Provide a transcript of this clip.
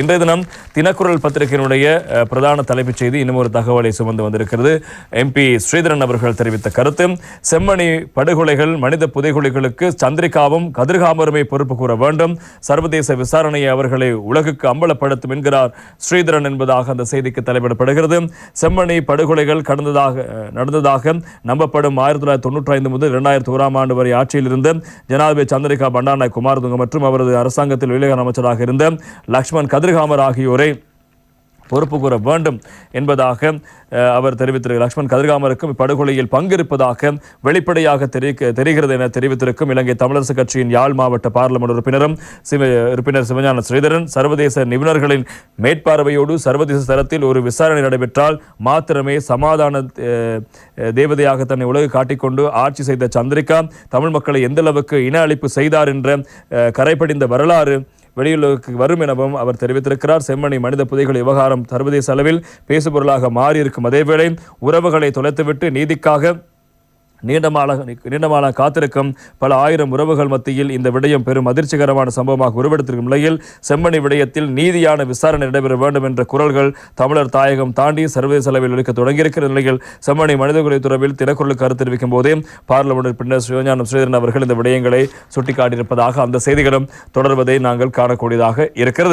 இன்றைய தினம் தினக்குரல் பத்திரிகையினுடைய பிரதான தலைப்புச் செய்தி இன்னும் ஒரு தகவலை சுமந்து வந்திருக்கிறது. எம்பி ஸ்ரீதரன் அவர்கள் தெரிவித்த கருத்து செம்மணி படுகொலைகள் மனித புதைகுழிகளுக்கு சந்திரிகாவும் கதிர்காமருமே பொறுப்பு கூற வேண்டும். சர்வதேச விசாரணையை அவர்களை உலகுக்கு அம்பலப்படுத்தும் என்கிறார் ஸ்ரீதரன் என்பதாக அந்த செய்திக்கு தலைப்பிடப்படுகிறது. செம்மணி படுகொலைகள் கடந்ததாக நடந்ததாக நம்பப்படும் ஆயிரத்தி தொள்ளாயிரத்தி தொண்ணூற்றி ஐந்து முதல் இரண்டாயிரத்தி ஓராம் ஆண்டு வரை ஆட்சியில் இருந்த ஜனாதிபதி சந்திரிகா பண்டாரநாயக் குமாரதுங்க மற்றும் அவரது அரசாங்கத்தில் வெளியுறவு அமைச்சராக இருந்த லக்ஷ்மண் கதிர்காமர் ஆகியோரை பொறுப்பு கூற வேண்டும் என்பதாக அவர் தெரிவித்திருக்கிறார். லக்ஷ்மண் கதிர்காமருக்கும் இப்படுகொலையில் பங்கிருப்பதாக வெளிப்படையாக தெரிவிக்க தெரிகிறது என தெரிவித்திருக்கும் இலங்கை தமிழரசு கட்சியின் யாழ் மாவட்ட பாராளுமன்ற உறுப்பினரும் உறுப்பினர் சிவஞான ஸ்ரீதரன் சர்வதேச நிபுணர்களின் மேற்பார்வையோடு சர்வதேச தரத்தில் ஒரு விசாரணை நடைபெற்றால் மாத்திரமே சமாதான அஹ், தேவதையாக தன்னை உலகு காட்டிக்கொண்டு ஆட்சி செய்த சந்திரிகா தமிழ் மக்களை எந்த அளவுக்கு இன அழிப்பு செய்தார் என்ற அஹ், கரைபடிந்த வரலாறு வெளியுலகுக்கு வரும் எனவும் அவர் தெரிவித்திருக்கிறார். செம்மணி மனித புதைகள் விவகாரம் சர்வதேச அளவில் பேசுபொருளாக மாறியிருக்கும். அதேவேளை உறவுகளை தொலைத்துவிட்டு நீதிக்காக நீண்டமால நீண்டமால காத்திருக்கும் பல ஆயிரம் உறவுகள் மத்தியில் இந்த விடயம் பெரும் அதிர்ச்சிகரமான சம்பவமாக உருவெடுத்திருக்கும் நிலையில் செம்மணி விடயத்தில் நீதியான விசாரணை நடைபெற வேண்டும் என்ற குரல்கள் தமிழர் தாயகம் தாண்டி சர்வதேச அளவில் ஒழிக்க தொடங்கியிருக்கிற நிலையில் செம்மணி மனிதகுலை துறவில் தினக்குரலுக்கு கருத்து தெரிவிக்கும் போதே பார்லமெண்ட் பின்னர் சிவஞானம் ஸ்ரீதரன் அவர்கள் இந்த விடயங்களை சுட்டிக்காட்டியிருப்பதாக அந்த செய்திகளும் தொடர்வதை நாங்கள் காணக்கூடியதாக இருக்கிறது.